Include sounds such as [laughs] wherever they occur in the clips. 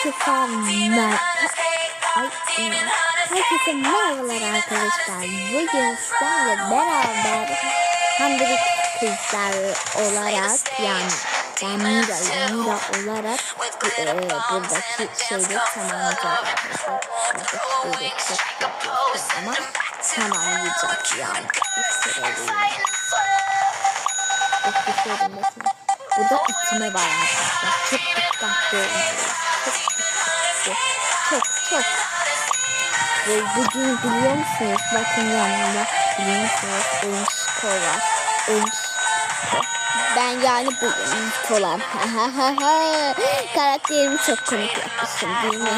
Herkese mer Ay, e, Herkese merhabalar arkadaşlar. Bugün sizlerle beraber Hamburg kızlar olarak yani ben Mira, olarak e, buradaki şeyleri tamamlayacağız arkadaşlar. Buradaki ama tamamlayacağız yani. Bitirelim desene. Burada itme var arkadaşlar. Çok dikkatli olun. Çok. Çok. Ve bugün biliyor musunuz? Bakın yanımda biliyor musunuz? Önşko var. Önşko. Ben yani bu Nikolam. Karakterimi çok komik yapmışım değil mi?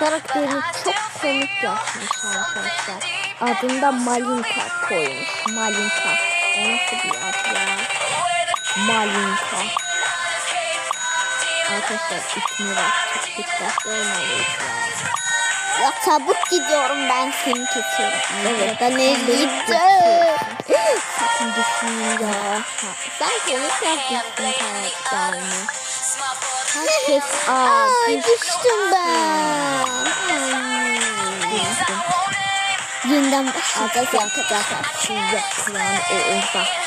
Karakterimi çok komik yapmış arkadaşlar. Adında Malinka koymuş. Malinka. O nasıl bir ad ya? Malinka. Arkadaşlar ismi var. Çok dikkatli olmalıyız ya. Ya çabuk gidiyorum ben seni kesiyorum. Evet ben gideceğim. Sakın düşün ya. Sen komik yapmışsın karakterini. Herkes aa düştüm ben. Yeniden başlayacağız arkadaşlar. Şu yakılan o orada.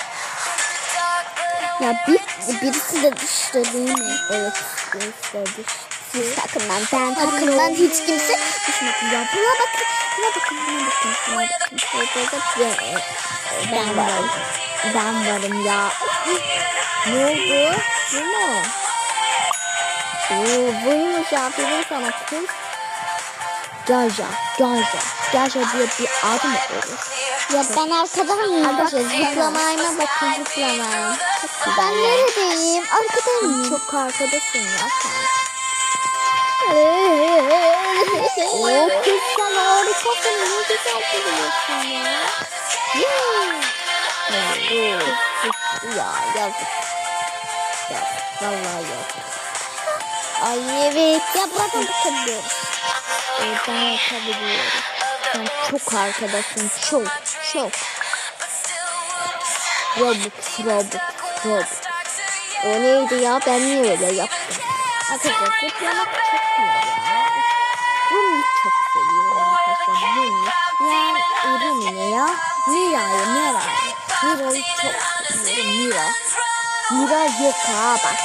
Ya bir, birisi de düştü değil mi? Evet birisi de düştü. Takımdan, ben takımdan hiç kimse düşmedi. Ya buna bakın, buna bakın, buna bakın, buna bakın. Burada ben, ben varım. Ben varım ya. ne oldu? Bu mu? Oo, buymuş aferin sana kız. Gaja, Gaja, Gaja diye bir ad mı olur? Ya ben arkadan mıyım? Zıplamayma bakın zıplamayma. Ben neredeyim? Arkadayım. Çok arkadasın ya sen. Oo [laughs] kız sen harikasın. Ne güzel biliyorsun ya. Ya yazık. Yazık. Vallahi yazık. Ay evet. Ya buradan bakabiliyoruz. Oradan bakabiliyoruz. Sen çok arkadasın. Çok. Çok. Robux, Robux, Robux. O neydi ya? Ben niye öyle yaptım? Arkadaşlar zıplamak çok güzel ya. Rumi'yi çok seviyorum arkadaşlar. Rumi. Yani Rumi ne ya? Mira'yı, Mira'yı. Mira'yı çok seviyorum. Mira. Mira yok ha bak.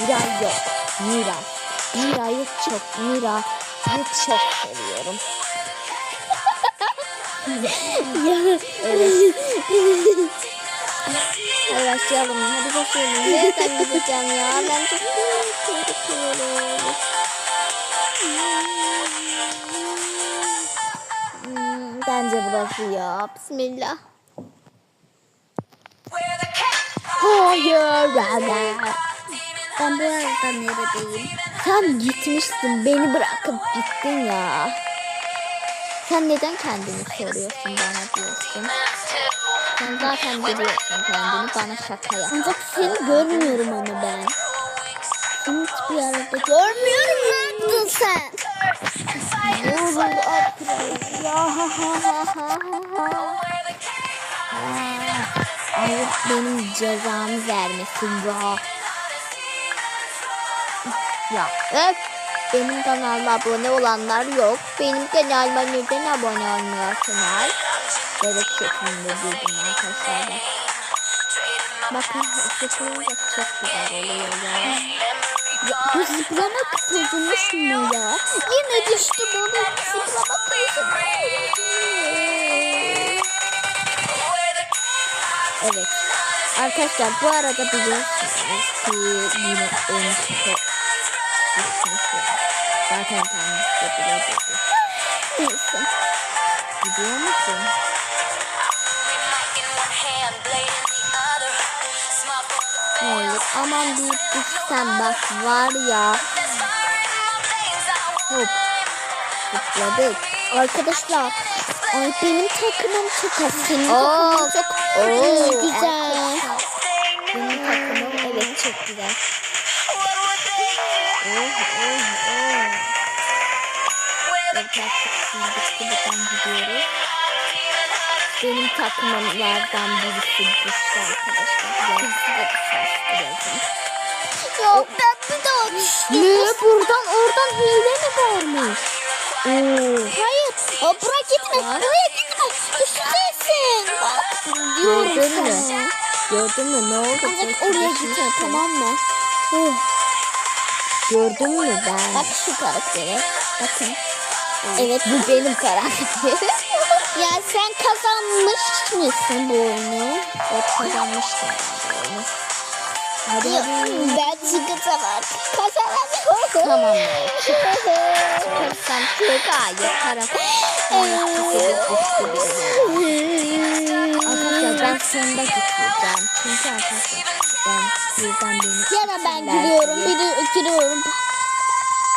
Mira yok. Mira. Mira'yı çok, Mira'yı çok seviyorum. Evet. Hadi başlayalım. Hadi başlayalım. Nereden gideceğim ya? Ben çok korkuyorum. Bence burası ya. Bismillah. Hayır. Ben bu arada neredeyim? Sen gitmişsin. Beni bırakıp gittin ya. Sen neden kendini soruyorsun bana diyorsun? Sen zaten biliyorsun kendini bana şaka yap. Ancak seni görmüyorum ama ben. Seni hiçbir yerde görmüyorum. Ne yaptın sen? Yorul atıyor. Ya ha ha ha ha ha. Allah benim cezamı vermesin ya. Ya öf. Benim kanalıma abone olanlar yok. Benim kanalıma neden abone olmuyorsunuz? Bebek şeklinde girdim arkadaşlar. Bakın zıplayınca çok güzel oluyor ya. Ya bu zıplama kıpırdınız mı ya? Yine düştüm onu zıplama Evet. Arkadaşlar bu arada biliyorsunuz ki yine ön çıkıyor. Zaten kendisi de biliyordu. Neyse. Gidiyor musun? Hayır aman deyip düşsen bak var ya. Hop. Zıpladık. Arkadaşlar. Ay benim takımım çok az. Senin takımın çok Oo, güzel. Benim takımım evet çok güzel. Oh oh oh. Evet artık buradan gidiyoruz. Benim takımlardan birisi düştü arkadaşlar. Birisi de ben bir daha düştüm. Ne buradan oradan hile mi varmış? Oo. Hayır. O buraya gitme. Buraya gitme. Düşeceksin. Bak diyorum Gördün mü? Gördün mü ne oldu? Ancak oraya gitme tamam mı? Oh. Gördün mü ben? Bak şu karaktere. Bakın. Evet bu benim karakterim. [laughs] ya sen kazanmış mısın bu oyunu? Evet kazanmıştım bu oyunu. Hadi ben çıkacağım Kazanamıyorum. Tamam. Çıkarsam çok hayır. Taraf. [laughs] Arkadaşlar ben sonunda gideceğim. Çünkü arkadaşlar ben birden beni... Ya da ben giriyorum, biri giriyorum.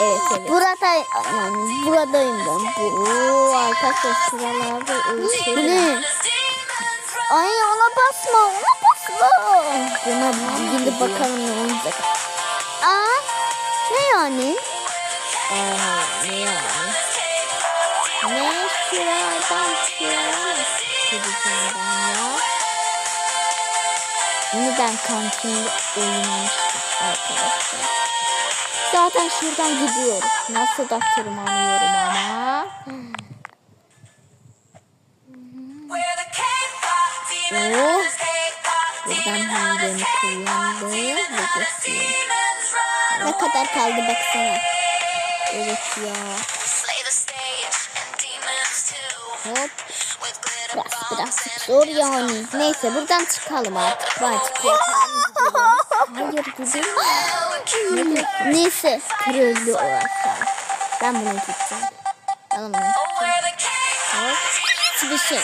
Evet evet. Burada yani buradayım ben. Bu. Oo arkadaşlar sıralarda Bu ölçelim. ne? Ay ona basma, ona basma. Buna Gidip bakalım ne olacak. Aa, ne yani? Aa, ne yani? Ne sıraya gideceğim ben ya? Yeniden kantimde oynamıştım arkadaşlar. Zaten şuradan gidiyoruz. Nasıl da tırmanıyorum ama. Oh. Buradan hilemi kullandım ve. Ne kadar kaldı baksana. Evet ya. Hop. Biraz zor yani. Neyse buradan çıkalım artık. Artık Hayır gidelim. Neyse. Kırıldı orası. Ben bunu gideceğim. Ben bunu gideceğim. Hop. Bir şey.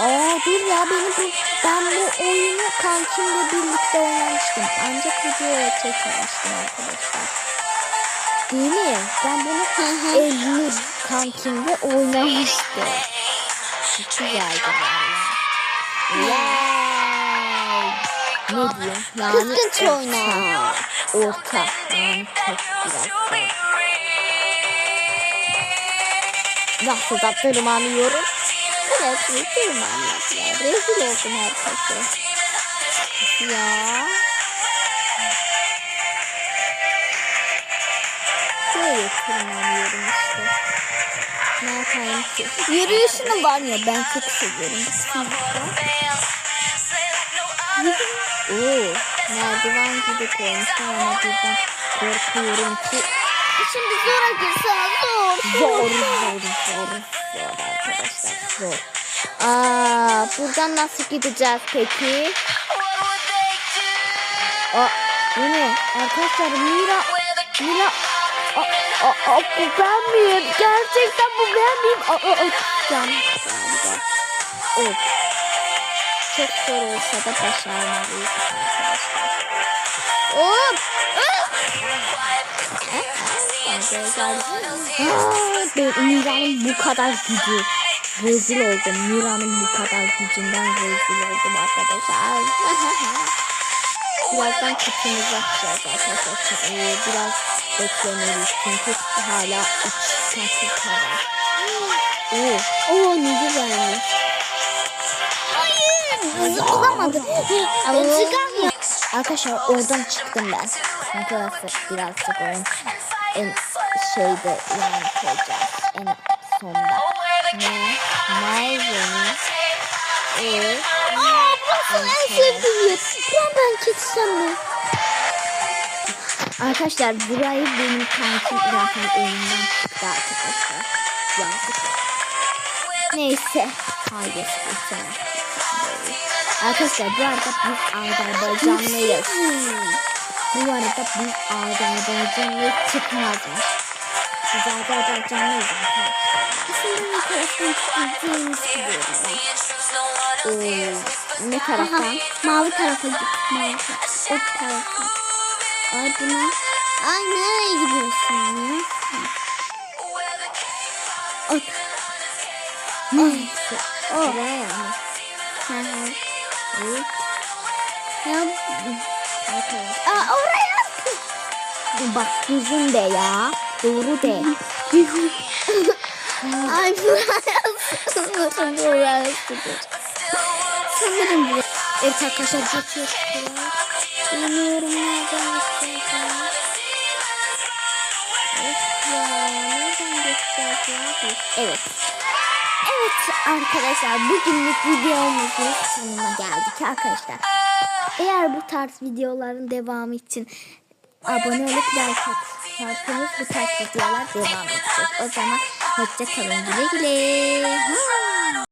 Aa dur ya benim bu, ben bu oyunu kankimle birlikte oynamıştım. Ancak videoya çekmemiştim arkadaşlar. Değil mi? Ben bunu Elnur kankimle oynamıştım. Çok güzeldi valla. Yay! Ne diyeyim? Yani Kızgınç oyna. orta. Yani çok biraz zor. Nasıl da tırmanıyorum. Evet, tırmanmak ya. Rezil oldum arkadaşlar. Ya. Böyle tırmanıyorum ki? Yürüyüşünü var ya ben çok seviyorum. Oo, merdiven gibi koymuşlar ama birden korkuyorum ki Şimdi zora girsen zor. zor zor zor zor arkadaşlar zor. Aa, buradan nasıl gideceğiz peki? Aa, yine arkadaşlar Mira Mira Aa, bu ben miyim? Gerçekten bu ben miyim? Aa, aa, aa, can galiba. Of. Çok zor olsa da başarmalıyız arkadaşlar. Hop! Ben Mira'nın bu kadar gücü. Rezil oldum. Mira'nın bu kadar gücünden rezil oldum arkadaşlar. [laughs] Birazdan kutumuz açacağız arkadaşlar. Ee, biraz beklemeliyiz çünkü hala üç dakika var. Oo, Oo ne güzelmiş. Hayır. Zıplamadım. Ben çıkamıyorum. Arkadaşlar oradan çıktım ben. Çünkü orası birazcık oyun en şeyde yani koyacağız en sonda. Ne? Nerede? Ee, Aa burası en sevdiğim yer. Ben ben gitsem mi? Arkadaşlar burayı benim kankim zaten oyundan çıktı arkadaşlar. Yazık. Neyse. Hayır. Arkadaşlar bu arada biz Azerbaycanlıyız. bu arada biz Azerbaycanlı çıkmazmış. Biz Azerbaycanlıyız arkadaşlar. Aslında ne taraftan. Oo, ne taraftan? Mavi tarafa git. Mavi tarafa. O tarafa. Ay buna. Ay nereye gidiyorsun ya? Ot. Neyse. O. Ya, aa, oraya. Bak düzgün de ya. Doğru de. [laughs] Ay buraya. Sanırım buraya. Sanırım buraya. Evet arkadaşlar geçiyoruz. Nereden geçeceğiz ya. Of ya nereden biz? Evet. Evet arkadaşlar bugünlük videomuzun sonuna geldik arkadaşlar. Eğer bu tarz videoların devamı için abone olup like atarsanız bu tarz videolar devam edecek. O zaman hoşça kalın güle güle. Ha.